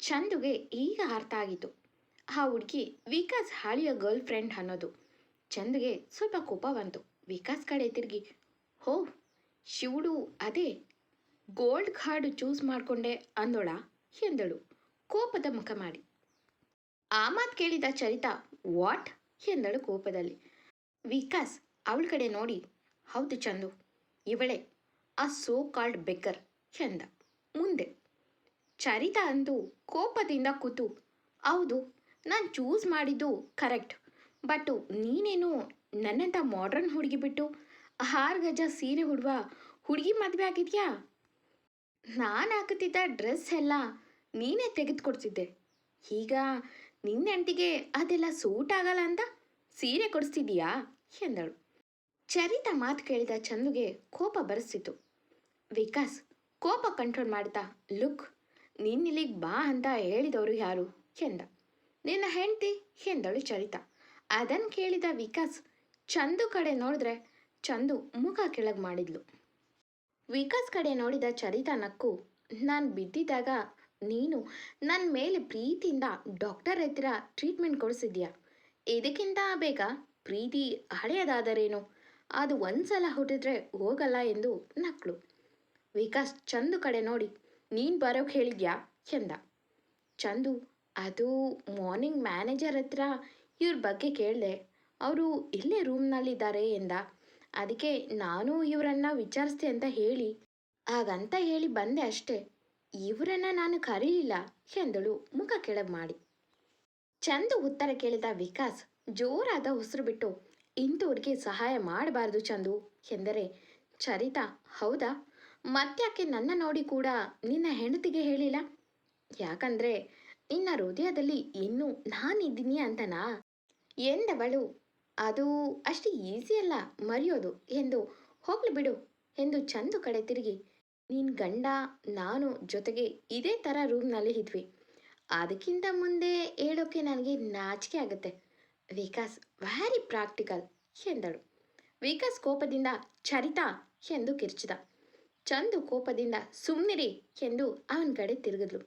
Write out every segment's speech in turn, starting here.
ಚಂದುಗೆ ಈಗ ಅರ್ಥ ಆಗಿತ್ತು. ಆ ಹುಡುಗಿ ವಿಕಾಸ್ ಹಾಳಿಯ ಗರ್ಲ್ ಫ್ರೆಂಡ್ ಅನ್ನೋದು. ಚಂದುಗೆ ಸ್ವಲ್ಪ ಕೋಪ ಬಂತು. ವಿಕಾಸ್ ಕಡೆ ತಿರುಗಿ, ಹೋ, ಶಿವಡು ಅದೇ ಗೋಲ್ಡ್ ಕಾರ್ಡ್ ಚೂಸ್ ಮಾಡಿಕೊಂಡೆ ಅಂದೋಳ? ಎಂದಳು. ಕೋಪದ ಮುಖ ಮಾಡಿ. ಆ ಮಾತು ಕೇಳಿದ ಚರಿತಾ, ವಾಟ್? ಎಂದಳು ಕೋಪದಲ್ಲಿ. ವಿಕಾಸ್ ಅವಳ ಕಡೆ ನೋಡಿ, ಹೌದು ಚಂದು, ಇವಳೆ ಆ ಸೋ ಕಾಲ್ಡ್ ಬೆಕ್ಕರ್ ಎಂದ. ಮುಂದೆ ಚರಿತಾ ಅಂದು ಕೋಪದಿಂದ ಕೂತು, ಹೌದು, ನಾನು ಚೂಸ್ ಮಾಡಿದ್ದು ಕರೆಕ್ಟ್ ಬಟ್ ನೀನೇನು ನನ್ನಂಥ ಮಾಡ್ರನ್ ಹುಡುಗಿ ಬಿಟ್ಟು ಆರು ಗಜ ಸೀರೆ ಉಡುವ ಹುಡುಗಿ ಮದುವೆ ಆಗಿದೆಯಾ? ನಾನು ಹಾಕುತ್ತಿದ್ದ ಡ್ರೆಸ್ ಎಲ್ಲ ನೀನೇ ತೆಗೆದುಕೊಡ್ತಿದ್ದೆ. ಈಗ ನಿನ್ನ ಹೆಂಡತಿಗೆ ಅದೆಲ್ಲ ಸೂಟ್ ಆಗಲ್ಲ ಅಂತ ಸೀರೆ ಕೊಡಿಸ್ತಿದೀಯಾ ಎಂದಳು. ಚರಿತಾ ಮಾತು ಕೇಳಿದ ಚಂದುಗೆ ಕೋಪ ಬರೆಸ್ತಿತ್ತು. ವಿಕಾಸ್, ಕೋಪ ಕಂಟ್ರೋಲ್ ಮಾಡ್ತಾ ಲುಕ್ ನಿನ್ನಿಲ್ಲಿಗೆ ಬಾ ಅಂತ ಹೇಳಿದವರು ಯಾರು? ಎಂದ. ನಿನ್ನ ಹೆಂಡತಿ? ಎಂದಳು ಚರಿತಾ. ಅದನ್ನು ಕೇಳಿದ ವಿಕಾಸ್ ಚಂದು ಕಡೆ ನೋಡಿದ್ರೆ ಚಂದು ಮುಖ ಕೆಳಗೆ ಮಾಡಿದ್ಲು. ವಿಕಾಸ್ ಕಡೆ ನೋಡಿದ ಚರಿತಾ ನಕ್ಕು, ನಾನು ಬಿದ್ದಿದ್ದಾಗ ನೀನು ನನ್ನ ಮೇಲೆ ಪ್ರೀತಿಯಿಂದ ಡಾಕ್ಟರ್ ಹತ್ತಿರ ಟ್ರೀಟ್ಮೆಂಟ್ ಕೊಡಿಸಿದ್ಯಾ? ಇದಕ್ಕಿಂತ ಬೇಗ ಪ್ರೀತಿ ಹಳೆಯದಾದರೇನು? ಅದು ಒಂದ್ಸಲ ಹುಟ್ಟಿದ್ರೆ ಹೋಗಲ್ಲ ಎಂದು ನಕ್ಕಳು ವಿಕಾಸ್ ಚಂದು ಕಡೆ ನೋಡಿ ನೀನು ಬರೋಕ್ಕೆ ಹೇಳಿದ್ಯಾ? ಎಂದ. ಚಂದು, ಅದು ಮಾರ್ನಿಂಗ್ ಮ್ಯಾನೇಜರ್ ಹತ್ರ ಇವ್ರ ಬಗ್ಗೆ ಕೇಳಿದೆ. ಅವರು ಇಲ್ಲೇ ರೂಮ್ನಲ್ಲಿದ್ದಾರೆ ಎಂದ. ಅದಕ್ಕೆ ನಾನು ಇವರನ್ನ ವಿಚಾರಿಸ್ತೆ ಅಂತ ಹೇಳಿ. ಹಾಗಂತ ಹೇಳಿ ಬಂದೆ ಅಷ್ಟೇ. ಇವರನ್ನ ನಾನು ಕರೀಲಿಲ್ಲ ಎಂದಳು ಮುಖ ಕೆಳಗೆ ಮಾಡಿ. ಚಂದು ಉತ್ತರ ಕೇಳಿದ ವಿಕಾಸ್ ಜೋರಾದ ಉಸಿರು ಬಿಟ್ಟು ಇಂಥವ್ರಿಗೆ ಸಹಾಯ ಮಾಡಬಾರ್ದು ಚಂದು ಎಂದರೆ, ಚರಿತಾ, ಹೌದಾ? ಮತ್ತ್ಯಾಕೆ ನನ್ನ ನೋಡಿ ಕೂಡ ನಿನ್ನ ಹೆಂಡತಿಗೆ ಹೇಳಿಲ್ಲ? ಯಾಕಂದ್ರೆ ನಿನ್ನ ಹೃದಯದಲ್ಲಿ ಇನ್ನೂ ನಾನಿದ್ದೀನಿ ಅಂತನಾ? ಎಂದವಳು, ಅದು ಅಷ್ಟು ಈಸಿ ಅಲ್ಲ, ಮರೆಯೋದು, ಎಂದು ಹೋಗ್ಲಿ ಬಿಡು, ಎಂದು ಚಂದು ಕಡೆ ತಿರುಗಿ. ನಿನ್ನ ಗಂಡ, ನಾನು ಜೊತೆಗೆ ಇದೇ ಥರ ರೂಮ್ನಲ್ಲಿ ಇದ್ವಿ. ಅದಕ್ಕಿಂತ ಮುಂದೆ ಹೇಳೋಕೆ ನನಗೆ ನಾಚಿಕೆ ಆಗುತ್ತೆ. ವಿಕಾಸ್ ವ್ಯಾರಿ ಪ್ರಾಕ್ಟಿಕಲ್ ಎಂದಳು. ವಿಕಾಸ್ ಕೋಪದಿಂದ, ಚರಿತಾ, ಎಂದು ಕಿರ್ಚಿದ. ಚಂದು ಕೋಪದಿಂದ ಸುಮ್ಮನಿರಿ ಎಂದು ಅವನ ಕಡೆ ತಿರುಗಿದ್ಲು.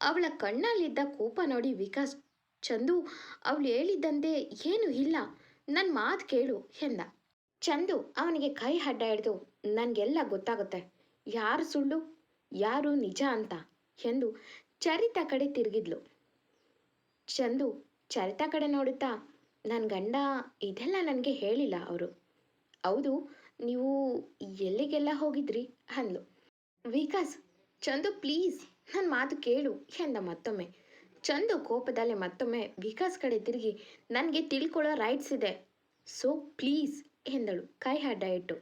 ಅವಳ ಕಣ್ಣಲ್ಲಿದ್ದ ಕೋಪ ನೋಡಿ ವಿಕಾಸ್, ಚಂದು, ಅವಳು ಹೇಳಿದ್ದಂತೆ ಏನು ಇಲ್ಲ ನನ್ನ ಮಾತು ಕೇಳು ಎಂದ. ಚಂದು ಅವನಿಗೆ ಕೈ ಅಡ್ಡ ಹಿಡಿದು, ನನಗೆಲ್ಲ ಗೊತ್ತಾಗುತ್ತೆ, ಯಾರು ಸುಳ್ಳು, ಯಾರು ನಿಜ ಅಂತ ಎಂದು ಚರಿತಾ ಕಡೆ ತಿರುಗಿದ್ಲು. ಚಂದು ಚರಿತಾ ಕಡೆ ನೋಡುತ್ತಾ ನನ್ನ ಗಂಡ ಇದೆಲ್ಲ ನನಗೆ ಹೇಳಿಲ್ಲ ಅವರು. ಹೌದು ನೀವು ಎಲ್ಲಿಗೆಲ್ಲ ಹೋಗಿದ್ರಿ? ಅಂದ್ಲು. ವಿಕಾಸ್, ಚಂದು ಪ್ಲೀಸ್ ನನ್ನ ಮಾತು ಕೇಳು ಎಂದ ಮತ್ತೊಮ್ಮೆ. ಚಂದು ಕೋಪದಲ್ಲೇ ಮತ್ತೊಮ್ಮೆ ವಿಕಾಸ್ ಕಡೆ ತಿರುಗಿ, ನನಗೆ ತಿಳ್ಕೊಳ್ಳೋ ರೈಟ್ಸ್ ಇದೆ. ಸೊ ಪ್ಲೀಸ್ ಎಂದಳು ಕೈ ಅಡ್ಡ ಇಟ್ಟು.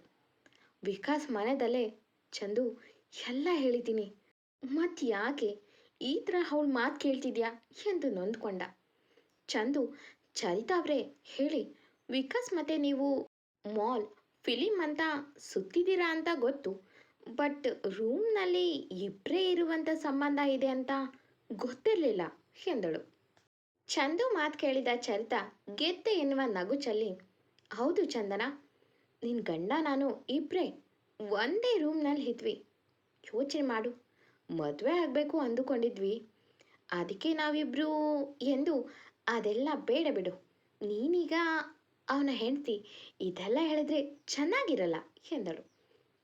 ವಿಕಾಸ್ ಮನೆಯಲ್ಲೇ ಚಂದು, ಎಲ್ಲ ಹೇಳಿದ್ದೀನಿ. ಮತ್ತು ಯಾಕೆ? ಈ ಥರ ಅವಳು ಮಾತು ಕೇಳ್ತಿದ್ಯಾ? ಎಂದು ನೊಂದ್ಕೊಂಡ. ಚಂದು, ಚರಿತಾ ಅವರೇ, ಹೇಳಿ, ವಿಕಾಸ್ ಮತ್ತೆ ನೀವು ಮಾಲ್ ಫಿಲಿಮ್ ಅಂತ ಸುತ್ತಿದ್ದೀರಾ ಅಂತ ಗೊತ್ತು. ಬಟ್ ರೂಮ್ನಲ್ಲಿ ಇಬ್ಬರೇ ಇರುವಂಥ ಸಂಬಂಧ ಇದೆ ಅಂತ ಗೊತ್ತಿರಲಿಲ್ಲ, ಎಂದಳು. ಚಂದು ಮಾತು ಕೇಳಿದ ಚರಿತ ಗೆದ್ದೆ ಎನ್ನುವ ನಗು ಚಲ್ಲಿ, ಹೌದು ಚಂದನ ನಿನ್ನ ಗಂಡ ನಾನು ಇಬ್ಬರೇ ಒಂದೇ ರೂಮ್ನಲ್ಲಿ ಇದ್ವಿ. ಯೋಚನೆ ಮಾಡು, ಮದುವೆ ಆಗಬೇಕು ಅಂದುಕೊಂಡಿದ್ವಿ. ಅದಕ್ಕೆ ನಾವಿಬ್ಬರು ಎಂದು ಅದೆಲ್ಲ ಬೇಡ ಬಿಡು. ನೀನೀಗ ಅವನ ಹೆಂಡತಿ, ಇದೆಲ್ಲ ಹೇಳಿದ್ರೆ ಚೆನ್ನಾಗಿರಲ್ಲ ಎಂದಳು.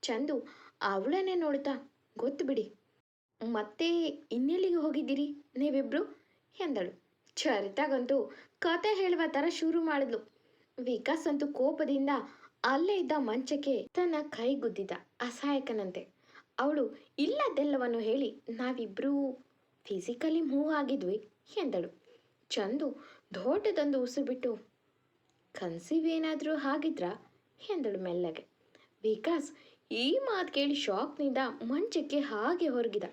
ಚಂದು ಅವಳನ್ನೇ ನೋಡ್ತಾ, ಗೊತ್ತು ಬಿಡಿ, ಮತ್ತೆ ಇನ್ನೆಲ್ಲಿಗೆ ಹೋಗಿದ್ದೀರಿ ನೀವಿಬ್ರು? ಎಂದಳು. ಚರಿತಾಗಂತೂ ಕತೆ ಹೇಳುವ ಥರ ಶುರು ಮಾಡಿದ್ಲು. ವಿಕಾಸ್ ಅಂತೂ ಕೋಪದಿಂದ ಅಲ್ಲೇ ಇದ್ದ ಮಂಚಕ್ಕೆ ತನ್ನ ಕೈ ಗುದ್ದಿದ್ದ ಅಸಹಾಯಕನಂತೆ. ಅವಳು ಇಲ್ಲದೆಲ್ಲವನ್ನು ಹೇಳಿ ನಾವಿಬ್ಬರೂ ಫಿಸಿಕಲಿ ಮೂವ್ ಆಗಿದ್ವಿ ಎಂದಳು. ಚಂದು ದೊಡ್ಡದೊಂದು ಉಸಿರು ಬಿಟ್ಟು ಕನ್ಸೀವ್ ಏನಾದರೂ ಹಾಗಿದ್ರ? ಎಂದಳು ಮೆಲ್ಲಗೆ. ವಿಕಾಸ್ ಈ ಮಾತು ಕೇಳಿ ಶಾಕ್ನಿಂದ ಮಂಚಕ್ಕೆ ಹಾಗೆ ಹೊರಗಿದ.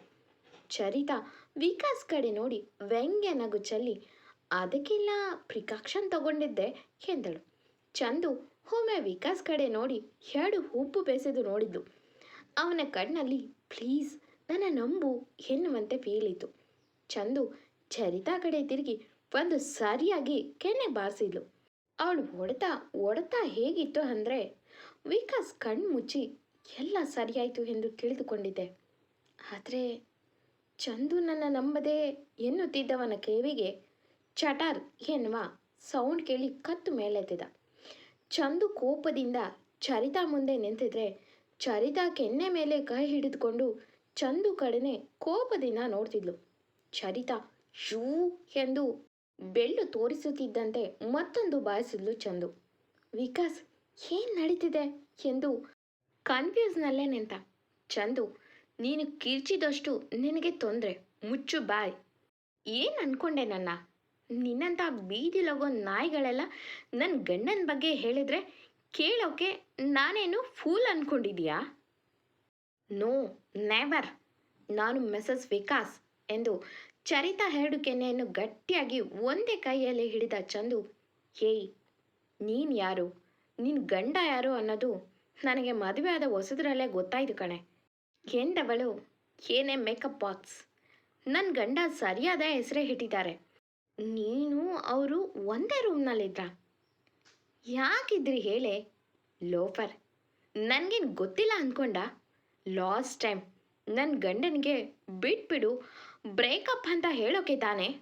ಚರಿತಾ, ವಿಕಾಸ್ ಕಡೆ ನೋಡಿ ವ್ಯಂಗ್ಯ ನಗು ಚೆಲ್ಲಿ, ಅದಕ್ಕೆಲ್ಲ ಪ್ರಿಕಾಕ್ಷನ್ ತಗೊಂಡಿದ್ದೆ, ಎಂದಳು. ಚಂದು ಒಮ್ಮೆ ವಿಕಾಸ್ ಕಡೆ ನೋಡಿ ಎರಡು ಹುಬ್ಬು ಬೆಸೆದು ನೋಡಿದ್ದು. ಅವನ ಕಣ್ಣಲ್ಲಿ, ಪ್ಲೀಸ್, ನನ್ನ ನಂಬು, ಎನ್ನುವಂತೆ ಫೀಲಿತು ಚಂದು ಚರಿತಾ ಕಡೆ ತಿರುಗಿ ಒಂದು ಸರಿಯಾಗಿ ಕೆನ್ನೆ ಬಾರಿಸಿದ್ಲು. ಅವಳು ಹೊಡೆತ ಹೊಡೆತ ಹೇಗಿತ್ತು ಅಂದರೆ, ವಿಕಾಸ್ ಕಣ್ಣು ಮುಚ್ಚಿ, ಎಲ್ಲ ಸರಿಯಾಯಿತು ಎಂದು ತಿಳಿದುಕೊಂಡಿದ್ದೆ. ಆದರೆ, ಚಂದು ನನ್ನ ನಂಬದೆ ಎನ್ನುತ್ತಿದ್ದವನ ಕಿವಿಗೆ ಚಟಾರ್ ಎನ್ನುವ ಸೌಂಡ್ ಕೇಳಿ ಕತ್ತು ಮೇಲೆತ್ತಿದ. ಚಂದು ಕೋಪದಿಂದ ಚರಿತಾ ಮುಂದೆ ನಿಂತಿದ್ರೆ, ಚರಿತಾ ಕೆನ್ನೆ ಮೇಲೆ ಕೈ ಹಿಡಿದುಕೊಂಡು ಚಂದು ಕಡೆನೆ ಕೋಪದಿಂದ ನೋಡ್ತಿದ್ಲು. ಚರಿತಾ, ಶೂ ಎಂದು ಬೆಳ್ಳು ತೋರಿಸುತ್ತಿದ್ದಂತೆ ಮತ್ತೊಂದು ಬಾಯಿಸಿದ್ಲು ಚಂದು. ವಿಕಾಸ್, ಏನು ನಡೀತಿದೆ? ಎಂದು ಕನ್ಫ್ಯೂಸ್ನಲ್ಲೇ ನಿಂತ. ಚಂದು, ನೀನು ಕಿರ್ಚಿದಷ್ಟು ನಿನಗೆ ತೊಂದರೆ, ಮುಚ್ಚು ಬಾಯ್. ಏನು ಅನ್ಕೊಂಡೆ ನನ್ನ? ನಿನ್ನಂಥ ಬೀದಿಲೋಗೋ ನಾಯಿಗಳೆಲ್ಲ ನನ್ನ ಗಂಡನ ಬಗ್ಗೆ ಹೇಳಿದ್ರೆ ಕೇಳೋಕೆ ನಾನೇನು ಫೂಲ್ ಅನ್ಕೊಂಡಿದೀಯಾ ನೋ, ನೆವರ್. ನಾನು ಮಿಸಸ್ ವಿಕಾಸ್ ಎಂದು ಚರಿತಾ ಎರಡು ಕೆನೆಯನ್ನು ಗಟ್ಟಿಯಾಗಿ ಒಂದೇ ಕೈಯಲ್ಲಿ ಹಿಡಿದ ಚಂದು, ಏಯ್, ನೀನು ಯಾರು? ನಿನ್ನ ಗಂಡ ಯಾರು ಅನ್ನೋದು ನನಗೆ ಮದುವೆ ಆದ ಹೊಸದ್ರಲ್ಲೇ ಗೊತ್ತಾಯ್ತು ಕಣೆ. ಎಂದವಳು, ಏನೇ ಮೇಕಪ್ ಬಾಕ್ಸ್ ನನ್ನ ಗಂಡ ಸರಿಯಾದ ಹೆಸರೇ ಇಟ್ಟಿದ್ದಾರೆ. ನೀನು ಅವರು ಒಂದೇ ರೂಮ್ನಲ್ಲಿದ್ರ? ಯಾಕಿದ್ರಿ ಹೇಳೆ, ಲೋಫರ್? ನನಗೇನು ಗೊತ್ತಿಲ್ಲ ಅಂದ್ಕೊಂಡ ಲಾಸ್ಟ್ ಟೈಮ್ ನನ್ನ ಗಂಡನಿಗೆ ಬಿಟ್ಬಿಡು ಬ್ರೇಕಪ್ ಅಂತ ಹೇಳೋಕೆ ತಾನೆ?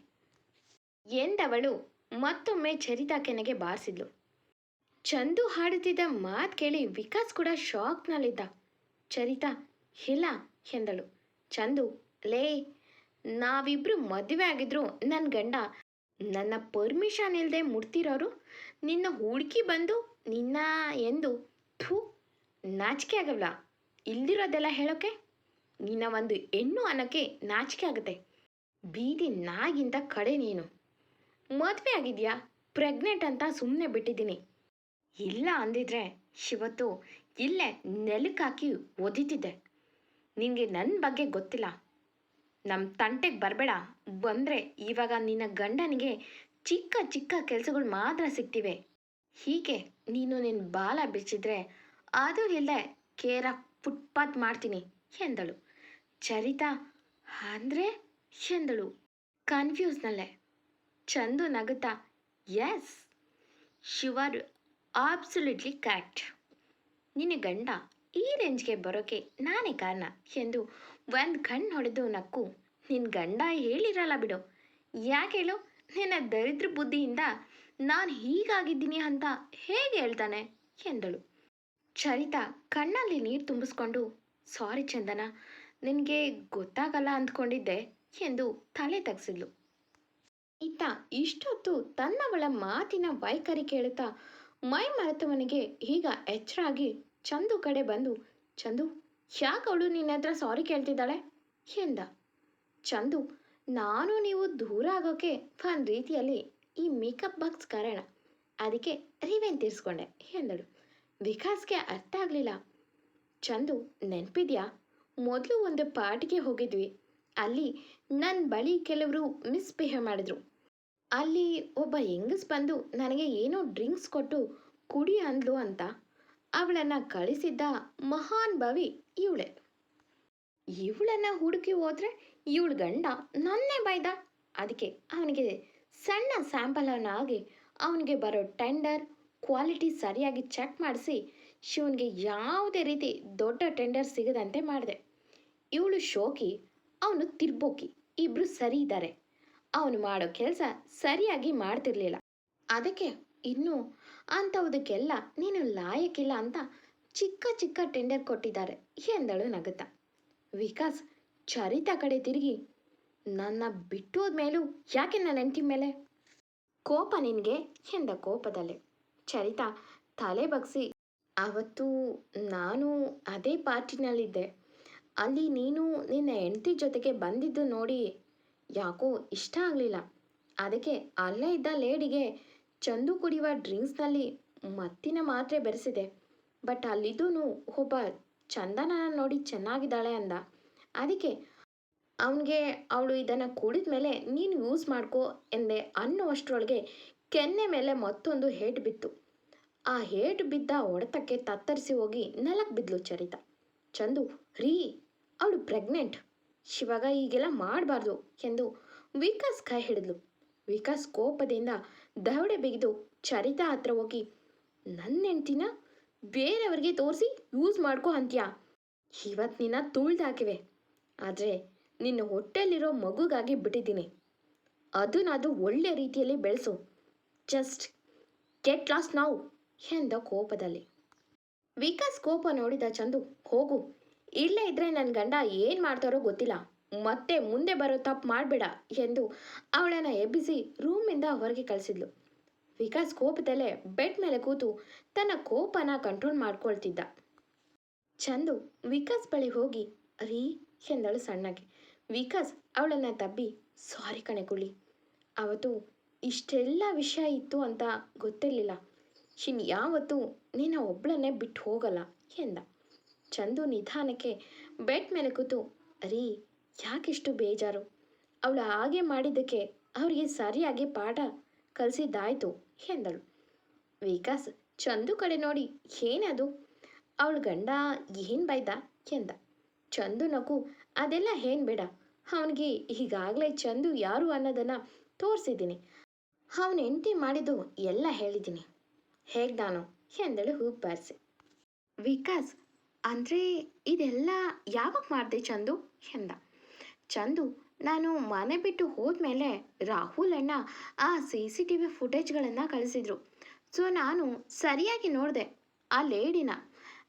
ಎಂದವಳು ಮತ್ತೊಮ್ಮೆ ಚರಿತಾ ಕೆನೆಗೆ ಬಾರಿಸಿದ್ಲು. ಚಂದು ಹಾಡುತ್ತಿದ್ದ ಮಾತು ಕೇಳಿ ವಿಕಾಸ್ ಕೂಡ ಶಾಕ್ನಲ್ಲಿದ್ದ. ಚರಿತಾ, ಇಲ್ಲ, ಎಂದಳು. ಚಂದು, ಲೇ, ನಾವಿಬ್ರು ಮದುವೆ ಆಗಿದ್ರು ನನ್ನ ಗಂಡ ನನ್ನ ಪರ್ಮಿಷನ್ ಇಲ್ಲದೆ ಮುಡ್ತಿರೋರು, ನಿನ್ನ ಹುಡುಕಿ ಬಂದು ನಿನ್ನ ಎಂದು ಥೂ ನಾಚಿಕೆ ಆಗಲ್ಲ ಇಲ್ದಿರೋದೆಲ್ಲ ಹೇಳೋಕೆ? ನಿನ್ನ ಒಂದು ಹೆಣ್ಣು ಅನ್ನೋಕ್ಕೆ ನಾಚಿಕೆ ಆಗುತ್ತೆ. ಬೀದಿ ನಾಗಿಂತ ಕಡೆ ನೀನು. ಮದುವೆ ಆಗಿದ್ಯಾ? ಪ್ರೆಗ್ನೆಂಟ್ ಅಂತ ಸುಮ್ಮನೆ ಬಿಟ್ಟಿದ್ದೀನಿ. ಇಲ್ಲ ಅಂದಿದ್ರೆ ಇವತ್ತು ಇಲ್ಲೇ ನೆಲಕ್ಕಾಕಿ ಒದಿತಿದ್ದೆ. ನಿನಗೆ ನನ್ನ ಬಗ್ಗೆ ಗೊತ್ತಿಲ್ಲ. ನಮ್ಮ ತಂಟೆಗೆ ಬರಬೇಡ. ಬಂದರೆ ಇವಾಗ ನಿನ್ನ ಗಂಡನಿಗೆ ಚಿಕ್ಕ ಚಿಕ್ಕ ಕೆಲಸಗಳು ಮಾತ್ರ ಸಿಗ್ತಿವೆ. ಹೀಗೆ ನೀನು ನಿನ್ನ ಬಾಲ ಬಿಚ್ಚಿದ್ರೆ ಅದು ಇಲ್ಲೇ ಕೇರ ಫುಟ್ಪಾತ್ ಮಾಡ್ತೀನಿ ಎಂದಳು. ಚರಿತಾ? ಅಂದ್ರೆ ಎಂದಳು. ಕನ್ಫ್ಯೂಸ್ನಲ್ಲೇ. ಚಂದು ನಗುತ್ತಾ ಎಸ್ ಶಿವರ್ ಆಬ್ಸುಲಿಟ್ಲಿ ಕರೆಕ್ಟ್ ನಿನ್ನ ಗಂಡ ಈ ರೇಂಜ್ಗೆ ಬರೋಕೆ ನಾನೇ ಕಾರಣ ಎಂದು ಒಂದು ಕಣ್ಣು ಹೊಡೆದು ನಕ್ಕು. ನಿನ್ನ ಗಂಡ ಹೇಳಿರಲ್ಲ ಬಿಡು. ಯಾಕೆ ಹೇಳು? ನಿನ್ನ ದರಿದ್ರ ಬುದ್ಧಿಯಿಂದ ನಾನು ಹೀಗಾಗಿದ್ದೀನಿ ಅಂತ ಹೇಗೆ ಹೇಳ್ತಾನೆ? ಎಂದಳು. ಚರಿತಾ, ಕಣ್ಣಲ್ಲಿ ನೀರು ತುಂಬಿಸ್ಕೊಂಡು ಸಾರಿ ಚಂದನ. ನಿನಗೆ ಗೊತ್ತಾಗಲ್ಲ ಅಂದ್ಕೊಂಡಿದ್ದೆ ಎಂದು ತಲೆ ತಗ್ಸಿದ್ಲು. ಈತ ಇಷ್ಟೊತ್ತು ತನ್ನವಳ ಮಾತಿನ ವೈಖರಿ ಕೇಳುತ್ತಾ ಮೈ ಮರೆತವನಿಗೆ ಈಗ ಎಚ್ಚರಾಗಿ ಚಂದು ಕಡೆ ಬಂದು, ಚಂದು, ಯಾಕೆ ಅವಳು ನಿನ್ನ ಹತ್ರ ಸಾರಿ ಕೇಳ್ತಿದ್ದಾಳೆ? ಎಂದ. ಚಂದು, ನಾನು ನೀವು ದೂರ ಆಗೋಕೆ ಒಂದು ರೀತಿಯಲ್ಲಿ ಈ ಮೇಕಪ್ ಬಾಕ್ಸ್ ಕಾರಣ. ಅದಕ್ಕೆ ರಿವೆನ್ ತೀರಿಸ್ಕೊಂಡೆ, ಎಂದಳು. ವಿಕಾಸ್ಗೆ ಅರ್ಥ ಆಗಲಿಲ್ಲ. ಚಂದು, ನೆನಪಿದ್ಯಾ? ಮೊದಲು ಒಂದು ಪಾರ್ಟಿಗೆ ಹೋಗಿದ್ವಿ. ಅಲ್ಲಿ ನನ್ನ ಬಳಿ ಕೆಲವರು ಮಿಸ್ಬಿಹೇವ್ ಮಾಡಿದ್ರು. ಅಲ್ಲಿ ಒಬ್ಬ ಹೆಂಗಸ್ ಬಂದು ನನಗೆ ಏನೋ ಡ್ರಿಂಕ್ಸ್ ಕೊಟ್ಟು ಕುಡಿ ಅಂದ್ಲು ಅಂತ. ಅವಳನ್ನು ಕಳಿಸಿದ್ದ ಮಹಾನ್ ಭವಿ ಇವಳೆ. ಇವಳನ್ನು ಹುಡುಕಿ ಹೋದ್ರೆ ಇವಳ ಗಂಡ ನನ್ನೇ ಬೈದ. ಅದಕ್ಕೆ ಅವನಿಗೆ ಸಣ್ಣ ಸ್ಯಾಂಪಲನ್ನಾಗಿ ಅವನಿಗೆ ಬರೋ ಟೆಂಡರ್ ಕ್ವಾಲಿಟಿ ಸರಿಯಾಗಿ ಚೆಕ್ ಮಾಡಿಸಿ, ಶಿವನಿಗೆ ಯಾವುದೇ ರೀತಿ ದೊಡ್ಡ ಟೆಂಡರ್ ಸಿಗದಂತೆ ಮಾಡಿದೆ. ಇವಳು ಶೋಕಿ, ಅವನು ತಿರ್ಬೋಕಿ, ಇಬ್ರು ಸರಿ ಇದ್ದಾರೆ ಅವನು ಮಾಡೋ ಕೆಲಸ ಸರಿಯಾಗಿ ಮಾಡ್ತಿರ್ಲಿಲ್ಲ. ಅದಕ್ಕೆ ಇನ್ನು ಅಂಥವುದಕ್ಕೆಲ್ಲ ನೀನು ಲಾಯಕ್ಕಿಲ್ಲ ಅಂತ ಚಿಕ್ಕ ಚಿಕ್ಕ ಟೆಂಡರ್ ಕೊಟ್ಟಿದ್ದಾರೆ ಎಂದಳು ನಗುತ್ತ. ವಿಕಾಸ್ ಚರಿತಾ ಕಡೆ ತಿರುಗಿ, ನನ್ನ ಬಿಟ್ಟೋದ ಮೇಲೂ ಯಾಕೆ ನನ್ನ ಹೆಂಡತಿ ಮೇಲೆ? ಕೋಪ ನಿನಗೆ, ಎಂದ ಕೋಪದಲ್ಲೇ. ಚರಿತಾ ತಲೆ ಬಗ್ಸಿ, ಅವತ್ತು ನಾನು ಅದೇ ಪಾರ್ಟಿನಲ್ಲಿದ್ದೆ. ಅಲ್ಲಿ ನೀನು ನಿನ್ನ ಹೆಂಡತಿ ಜೊತೆಗೆ ಬಂದಿದ್ದು ನೋಡಿ ಯಾಕೋ ಇಷ್ಟ ಆಗಲಿಲ್ಲ. ಅದಕ್ಕೆ ಅಲ್ಲೇ ಇದ್ದ ಲೇಡಿಗೆ ಚಂದು ಕುಡಿಯುವ ಡ್ರಿಂಕ್ಸ್ನಲ್ಲಿ ಮತ್ತಿನ ಮಾತ್ರೆ ಬೆರೆಸಿದೆ. ಬಟ್ ಅಲ್ಲಿದ್ದೂ ಒಬ್ಬ ಚಂದನನ ನೋಡಿ ಚೆನ್ನಾಗಿದ್ದಾಳೆ ಅಂದ. ಅದಕ್ಕೆ ಅವನಿಗೆ ಅವಳು ಇದನ್ನು ಕುಡಿದ ಮೇಲೆ ನೀನು ಯೂಸ್ ಮಾಡ್ಕೋ ಎಂದೆ ಅನ್ನುವಷ್ಟರೊಳಗೆ ಕೆನ್ನೆ ಮೇಲೆ ಮತ್ತೊಂದು ಹೇಟ್ ಬಿತ್ತು. ಆ ಹೇಟ್ ಬಿದ್ದ ಹೊಡೆತಕ್ಕೆ ತತ್ತರಿಸಿ ಹೋಗಿ ನೆಲಕ್ಕೆ ಬಿದ್ಲು ಚರಿತ. ಚಂದು, ರೀ ಅವಳು ಪ್ರೆಗ್ನೆಂಟ್ ಶಿವಾಗ ಈಗೆಲ್ಲ ಮಾಡಬಾರ್ದು ಎಂದು ವಿಕಾಸ್ ಕೈ ಹಿಡಿದ್ಲು. ವಿಕಾಸ್ ಕೋಪದಿಂದ ದವಡೆ ಬಿಗಿದು ಚರಿತಾ ಹತ್ರ ಹೋಗಿ ನನ್ನ ಹೆಂಡ್ತಿನ ಬೇರೆಯವ್ರಿಗೆ ತೋರಿಸಿ ಯೂಸ್ ಮಾಡ್ಕೋ ಅಂತ್ಯ? ಇವತ್ತು ನಿನ್ನ ತುಳ್ದಾಕಿವೆ ಆದರೆ ನಿನ್ನ ಹೊಟ್ಟೆಯಲ್ಲಿರೋ ಮಗುಗಾಗಿ ಬಿಟ್ಟಿದ್ದೀನಿ. ಅದನ್ನಾದ್ರು ಒಳ್ಳೆ ರೀತಿಯಲ್ಲಿ ಬೆಳೆಸು. ಜಸ್ಟ್ ಗೆಟ್ ಲಾಸ್ ನಾವು ಎಂದ ಕೋಪದಲ್ಲಿ. ವಿಕಾಸ್ ಕೋಪ ನೋಡಿದ ಚಂದು, ಹೋಗು. ಇಲ್ಲೇ ಇದ್ರೆ ನನ್ನ ಗಂಡ ಏನು ಮಾಡ್ತಾರೋ ಗೊತ್ತಿಲ್ಲ. ಮತ್ತೆ ಮುಂದೆ ಬರೋ ತಪ್ಪು ಮಾಡಬೇಡ ಎಂದು ಅವಳನ್ನ ಎಬ್ಬಿಸಿ ರೂಮಿಂದ ಹೊರಗೆ ಕಳಿಸಿದ್ಲು. ವಿಕಾಸ್ ಕೋಪದಲ್ಲೇ ಬೆಡ್ ಮೇಲೆ ಕೂತು ತನ್ನ ಕೋಪನ ಕಂಟ್ರೋಲ್ ಮಾಡ್ಕೊಳ್ತಿದ್ದ. ಚಂದು ವಿಕಾಸ್ ಬಳಿ ಹೋಗಿ, ರೀ ಎಂದಳು ಸಣ್ಣಗೆ. ವಿಕಾಸ್ ಅವಳನ್ನು ತಬ್ಬಿ, ಸಾರಿ ಕಣೆ ಕುಳಿ ಅವತ್ತು ಇಷ್ಟೆಲ್ಲ ವಿಷಯ ಇತ್ತು ಅಂತ ಗೊತ್ತಿರಲಿಲ್ಲ. ಶಿನ್ ಯಾವತ್ತೂ ನೀನು ಒಬ್ಬಳನ್ನೇ ಬಿಟ್ಟು ಹೋಗಲ್ಲ, ಎಂದ. ಚಂದು ನಿಧಾನಕ್ಕೆ ಬೆಟ್ ಮೇಲೆ ಕೂತು ರೀ ಯಾಕಿಷ್ಟು ಬೇಜಾರು? ಅವಳು ಹಾಗೆ ಮಾಡಿದ್ದಕ್ಕೆ ಅವರಿಗೆ ಸರಿಯಾಗಿ ಪಾಠ ಕಲಿಸಿದ್ದಾಯ್ತು, ಎಂದಳು. ವಿಕಾಸ್, ಚಂದು ಕಡೆ ನೋಡಿ ಏನದು ಅವಳ ಗಂಡ ಏನು ಬೈದ? ಎಂದ. ಚಂದು ನಗು ಅದೆಲ್ಲ ಏನು ಬೇಡ. ಅವನಿಗೆ ಈಗಾಗಲೇ ಚಂದು ಯಾರು ಅನ್ನೋದನ್ನು ತೋರಿಸಿದ್ದೀನಿ. ಅವನ ಹೆಂಡತಿ ಮಾಡಿದ್ದು ಎಲ್ಲ ಹೇಳಿದ್ದೀನಿ. ಹೇಗೆ ನಾನು ಎಂದಳು ಹೂ ಬಾರಿಸಿ ವಿಕಾಸ್ ಅಂದರೆ ಇದೆಲ್ಲ ಯಾವಾಗ ಮಾಡಿದೆ ಚಂದು? ಎಂದ. ಚಂದು, ನಾನು ಮನೆ ಬಿಟ್ಟು ಹೋದ್ಮೇಲೆ ರಾಹುಲ್ ಅಣ್ಣ ಆ ಸಿ ಸಿ ಟಿ ವಿ ಫುಟೇಜ್ಗಳನ್ನು ಕಳಿಸಿದ್ರು. ಸೊ, ನಾನು ಸರಿಯಾಗಿ ನೋಡಿದೆ ಆ ಲೇಡಿನ.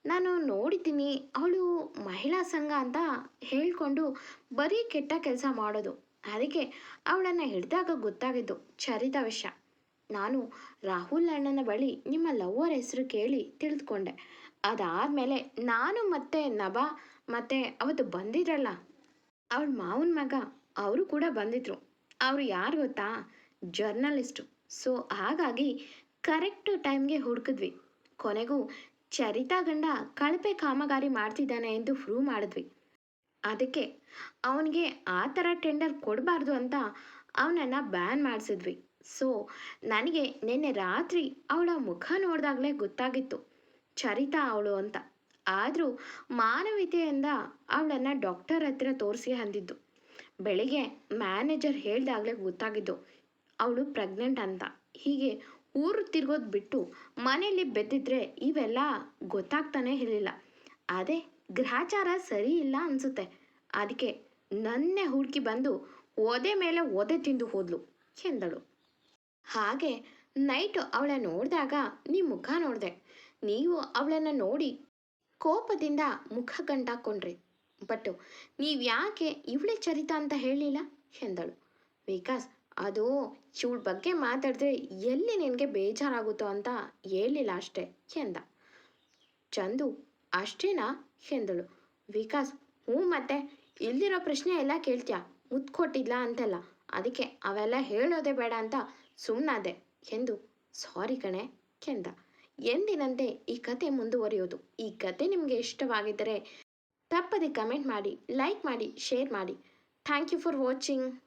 ನಾನು ನೋಡಿದ್ದೀನಿ, ಅವಳು ಮಹಿಳಾ ಸಂಘ ಅಂತ ಹೇಳ್ಕೊಂಡು ಬರೀ ಕೆಟ್ಟ ಕೆಲಸ ಮಾಡೋದು. ಅದಕ್ಕೆ ಅವಳನ್ನು ಹಿಡಿದಾಗ ಗೊತ್ತಾಗಿದ್ದು ಚರಿತ ವಿಷಯ. ನಾನು ರಾಹುಲ್ ಅಣ್ಣನ ಬಳಿ ನಿಮ್ಮ ಲವ್ವರ್ ಹೆಸರು ಕೇಳಿ ತಿಳಿದುಕೊಂಡೆ. ಅದಾದಮೇಲೆ ನಾನು ಮತ್ತೆ ನಭಾ ಮತ್ತೆ ಅವತ್ತು ಬಂದಿದ್ರಲ್ಲ ಅವಳ ಮಾವನ ಮಗ ಅವರು ಕೂಡ ಬಂದಿದ್ರು. ಅವರು ಯಾರು ಗೊತ್ತಾ? ಜರ್ನಲಿಸ್ಟು. ಸೊ, ಹಾಗಾಗಿ ಕರೆಕ್ಟ್ ಟೈಮ್ಗೆ ಹುಡುಕಿದ್ವಿ. ಕೊನೆಗೂ ಚರಿತಾ ಗಂಡ ಕಳಪೆ ಕಾಮಗಾರಿ ಮಾಡ್ತಿದ್ದಾನೆ ಎಂದು ಪ್ರೂವ್ ಮಾಡಿದ್ವಿ. ಅದಕ್ಕೆ ಅವನಿಗೆ ಆ ಥರ ಟೆಂಡರ್ ಕೊಡಬಾರ್ದು ಅಂತ ಅವನನ್ನು ಬ್ಯಾನ್ ಮಾಡಿಸಿದ್ವಿ. ಸೊ ನನಗೆ ನಿನ್ನೆ ರಾತ್ರಿ ಅವಳ ಮುಖ ನೋಡಿದಾಗಲೇ ಗೊತ್ತಾಗಿತ್ತು. ಚರಿತಾ ಅವಳು ಅಂತ. ಆದರೂ ಮಾನವೀಯತೆಯಿಂದ ಅವಳನ್ನು ಡಾಕ್ಟರ್ ಹತ್ರ ತೋರಿಸಿ ಅಂದಿದ್ದು. ಬೆಳಿಗ್ಗೆ ಮ್ಯಾನೇಜರ್ ಹೇಳಿದಾಗಲೇ ಗೊತ್ತಾಗಿದ್ದು, ಅವಳು ಪ್ರೆಗ್ನೆಂಟ್ ಅಂತ. ಹೀಗೆ ಊರು ತಿರ್ಗೋದು ಬಿಟ್ಟು ಮನೆಯಲ್ಲಿ ಬೆದ್ದಿದ್ರೆ ಇವೆಲ್ಲ ಗೊತ್ತಾಗ್ತಾನೆ ಇರಲಿಲ್ಲ. ಅದೇ ಗ್ರಹಚಾರ ಸರಿ ಇಲ್ಲ ಅನಿಸುತ್ತೆ. ಅದಕ್ಕೆ ನನ್ನೇ ಹುಡುಕಿ ಬಂದು ಒದೆ ಮೇಲೆ ಒದೆ ತಿಂದು ಹೋದ್ಲು ಎಂದಳು. ಹಾಗೆ ನೈಟು ಅವಳ ನೋಡಿದಾಗ ನೀ ಮುಖ ನೋಡಿದೆ. ನೀವು ಅವಳನ್ನು ನೋಡಿ ಕೋಪದಿಂದ ಮುಖ ಗಂಟಾಕೊಂಡ್ರಿ ಬಟ್ ನೀವು ಯಾಕೆ ಇವಳೇ ಚರಿತ ಅಂತ ಹೇಳಲಿಲ್ಲ? ಎಂದಳು. ವಿಕಾಸ್, ಅದು ಇವಳ ಬಗ್ಗೆ ಮಾತಾಡಿದ್ರೆ ಎಲ್ಲಿ ನಿನಗೆ ಬೇಜಾರಾಗುತ್ತೋ ಅಂತ ಹೇಳಲಿಲ್ಲ ಅಷ್ಟೇ, ಎಂದ. ಚಂದು, ಅಷ್ಟೇನಾ? ಎಂದಳು. ವಿಕಾಸ್, ಹ್ಞೂ ಮತ್ತೆ, ಇಲ್ದಿರೋ ಪ್ರಶ್ನೆ ಎಲ್ಲ ಕೇಳ್ತೀಯ? ಮುತ್ತು ಕೊಟ್ಟಿದ್ಲಾ ಅಂತೆಲ್ಲ. ಅದಕ್ಕೆ ಅವೆಲ್ಲ ಹೇಳೋದೇ ಬೇಡ ಅಂತ ಸುಮ್ಮನಾದೆ ಎಂದು ಸಾರಿ ಕಣೆ ಕೆಂದ. ಎಂದಿನಂತೆ ಈ ಕತೆ ಮುಂದುವರಿಯೋದು. ಈ ಕತೆ ನಿಮಗೆ ಇಷ್ಟವಾಗಿದ್ದರೆ ತಪ್ಪದೆ ಕಮೆಂಟ್ ಮಾಡಿ, ಲೈಕ್ ಮಾಡಿ, ಶೇರ್ ಮಾಡಿ. Thank you for watching.